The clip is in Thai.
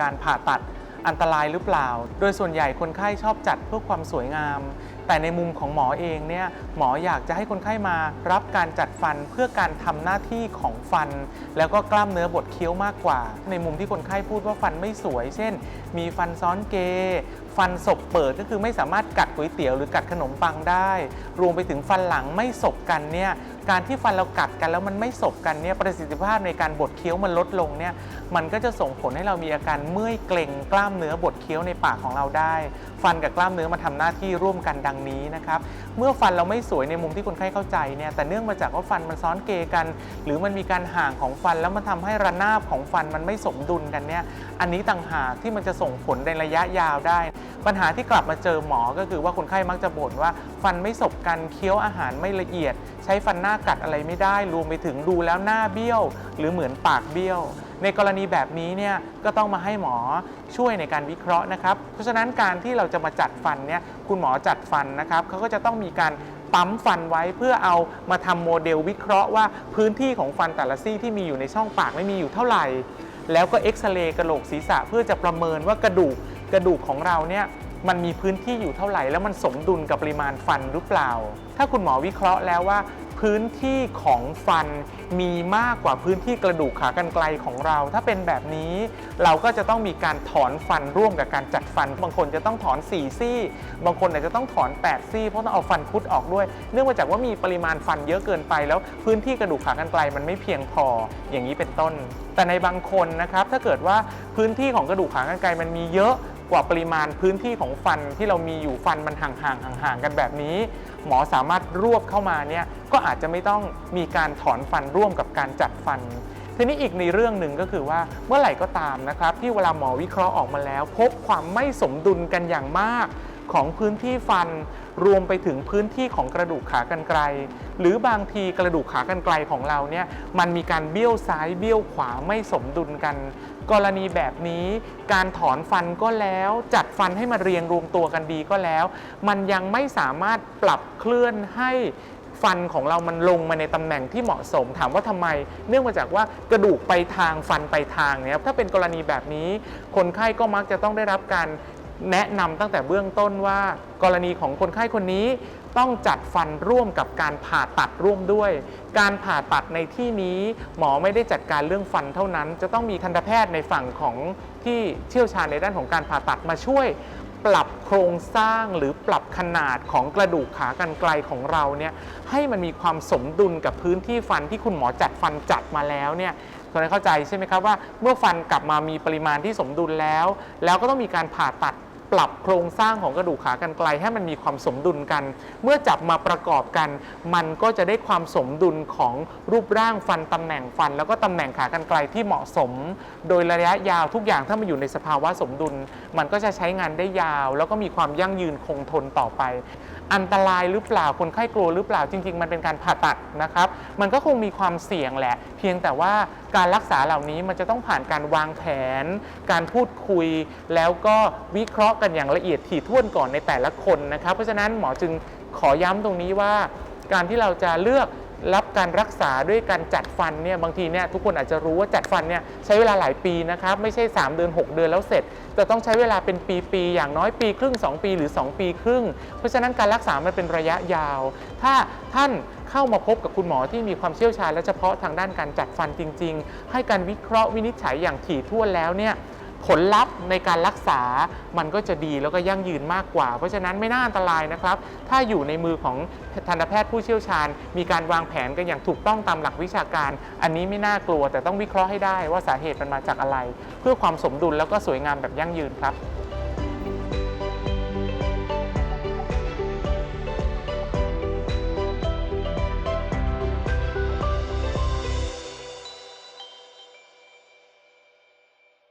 การผ่าตัดอันตรายหรือเปล่า โดยส่วนใหญ่คนไข้ชอบจัดเพื่อความสวยงาม แต่ในมุมของหมอเองเนี่ยหมออยากจะให้คนไข้มารับการจัดฟันเพื่อการทำหน้าที่ของฟัน แล้วก็กล้ามเนื้อบดเคี้ยวมากกว่า ในมุมที่คนไข้พูดว่าฟันไม่สวย เช่น มีฟันซ้อนเกฟันศกเปิดก็คือไม่สามารถกัดก๋วยเตี๋ยวหรือกัดขนมปังได้ รวมไปถึงฟันหลังไม่ศกกันเนี่ยการที่ฟันเรากัดกันแล้วมันไม่ศกกันเนี่ยประสิทธิภาพในการบดเคี้ยวมันลดลงเนี่ยมันก็จะส่งผลให้เรามีอาการเมื่อยเกร็งกล้ามเนื้อบดเคี้ยวในปากของเราได้ ฟันกับกล้ามเนื้อมาทำหน้าที่ร่วมกันดังนี้นะครับเมื่อฟันเราไม่สวยในมุมที่คนไข้เข้าใจเนี่ยแต่เนื่องมาจากว่าฟันมันซ้อนเกกัน หรือมันมีการห่างของฟันแล้วมันทำให้ระนาบของฟันมันไม่สมดุลกันเนี่ยอันนี้ต่างหากที่มันจะส่งผลในระยะยาวได้ปัญหาที่กลับมาเจอหมอก็คือว่าคนไข้มักจะบ่นว่า ฟันไม่สบกันเคี้ยวอาหารไม่ละเอียด ใช้ฟันหน้ากัดอะไรไม่ได้ รวมไปถึงดูแล้วหน้าเบี้ยว หรือเหมือนปากเบี้ยว ในกรณีแบบนี้เนี่ยก็ต้องมาให้หมอช่วยในการวิเคราะห์นะครับ เพราะฉะนั้นการที่เราจะมาจัดฟันเนี่ยคุณหมอจัดฟันนะครับเขาก็จะต้องมีการปั๊มฟันไว้เพื่อเอามาทำโมเดลวิเคราะห์ว่าพื้นที่ของฟันแต่ละซี่ที่มีอยู่ในช่องปากไม่มีอยู่เท่าไหร่ แล้วก็เอ็กซเรย์กระโหลกศีรษะเพื่อจะประเมินว่ากระดูก กระดูกของเราเนี่ยมันมีพื้นที่อยู่เท่าไหร่ แล้วมันสมดุลกับปริมาณฟันหรือเปล่า ถ้าคุณหมอวิเคราะห์แล้วว่า พื้นที่ของฟันมีมากกว่าพื้นที่กระดูกขากรรไกรของเรา ถ้าเป็นแบบนี้เราก็จะต้องมีการถอนฟันร่วมกับการจัดฟัน บางคนจะต้องถอน 4 ซี่ บางคนอาจจะต้องถอน 8 ซี่ เพราะต้องเอาฟันคุดออกด้วย เนื่องมาจากว่ามีปริมาณฟันเยอะเกินไป แล้วพื้นที่กระดูกขากรรไกรมันไม่เพียงพออย่างนี้เป็นต้น แต่ในบางคนนะครับถ้าเกิดว่าพื้นที่ของกระดูกขากรรไกรมันมีเยอะ กว่าปริมาณพื้นที่ของฟันที่เรามีอยู่ฟันมันห่างๆห่างๆกันแบบนี้ หมอสามารถรวบเข้ามาเนี่ยก็อาจจะไม่ต้องมีการถอนฟันร่วมกับการจัดฟัน ทีนี้อีกในเรื่องหนึ่งก็คือว่าเมื่อไหร่ก็ตามนะครับที่เวลาหมอวิเคราะห์ออกมาแล้ว พบความไม่สมดุลกันอย่างมาก ของพื้นที่ฟัน รวมไปถึงพื้นที่ของกระดูกขากรรไกรหรือบางทีกระดูกขากรรไกรของเราเนี่ยมันมีการเบี้ยวซ้ายเบี้ยวขวาไม่สมดุลกัน กรณีแบบนี้ การถอนฟันก็แล้ว จัดฟันให้มาเรียงรวมตัวกันดีก็แล้ว มันยังไม่สามารถปรับเคลื่อนให้ฟันของเรามันลงมาในตำแหน่งที่เหมาะสม ถามว่าทำไม เนื่องมาจากว่ากระดูกไปทางฟันไปทางเนี่ยถ้าเป็นกรณีแบบนี้ คนไข้ก็มักจะต้องได้รับการ แนะนำตั้งแต่เบื้องต้นว่า กรณีของคนไข้คนนี้ต้องจัดฟันร่วมกับการผ่าตัดร่วมด้วย การผ่าตัดในที่นี้ หมอไม่ได้จัดการเรื่องฟันเท่านั้น จะต้องมีทันตแพทย์ในฝั่งของที่เชี่ยวชาญในด้านของการผ่าตัดมาช่วย ปรับโครงสร้างหรือปรับขนาดของกระดูกขากรรไกรของเราเนี่ยให้มันมีความสมดุลกับพื้นที่ฟันที่คุณหมอจัดฟันจัดมาแล้วเนี่ยคนนั้เข้าใจใช่ไหมครับว่าเมื่อฟันกลับมามีปริมาณที่สมดุลแล้ว แล้วก็ต้องมีการผ่าตัด ปรับโครงสร้างของกระดูกขากรรไกรให้มันมีความสมดุลกัน เมื่อจับมาประกอบกัน มันก็จะได้ความสมดุลของรูปร่างฟันตำแหน่งฟัน แล้วก็ตำแหน่งขากรรไกรที่เหมาะสม โดยระยะยาวทุกอย่างถ้ามันอยู่ในสภาวะสมดุล มันก็จะใช้งานได้ยาว แล้วก็มีความยั่งยืนคงทนต่อไป อันตรายหรือเปล่าคนไข้กลัวหรือเปล่าจริง ๆ มันเป็นการผ่าตัดนะครับ มันก็คงมีความเสี่ยงแหละ เพียงแต่ว่าการรักษาเหล่านี้มันจะต้องผ่านการวางแผน การพูดคุย แล้วก็วิเคราะห์กันอย่างละเอียดถี่ถ้วนก่อนในแต่ละคนนะครับ เพราะฉะนั้นหมอจึงขอย้ำตรงนี้ว่า การที่เราจะเลือกรับการรักษาด้วยการจัดฟันเนี่ยบางทีเนี่ยทุกคนอาจจะรู้ว่าจัดฟันเนี่ยใช้เวลาหลายปีนะครับไม่ใช่ 3 เดือน 6 เดือนแล้วเสร็จ จะต้องใช้เวลาเป็นปีๆอย่างน้อยปีครึ่ง 2 ปีหรือ 2 ปีครึ่ง เพราะฉะนั้นการรักษามันเป็นระยะยาว ถ้าท่านเข้ามาพบกับคุณหมอที่มีความเชี่ยวชาญและเฉพาะทางด้านการจัดฟันจริง ๆ ให้การวิเคราะห์วินิจฉัยอย่างถี่ถ้วนแล้วเนี่ย ผลลัพธ์ในการรักษามันก็จะดีแล้วก็ยั่งยืนมากกว่า เพราะฉะนั้นไม่น่าอันตรายนะครับ ถ้าอยู่ในมือของทันตแพทย์ผู้เชี่ยวชาญ มีการวางแผนกันอย่างถูกต้องตามหลักวิชาการ อันนี้ไม่น่ากลัวแต่ต้องวิเคราะห์ให้ได้ว่าสาเหตุมันมาจากอะไร เพื่อความสมดุลแล้วก็สวยงามแบบยั่งยืนครับ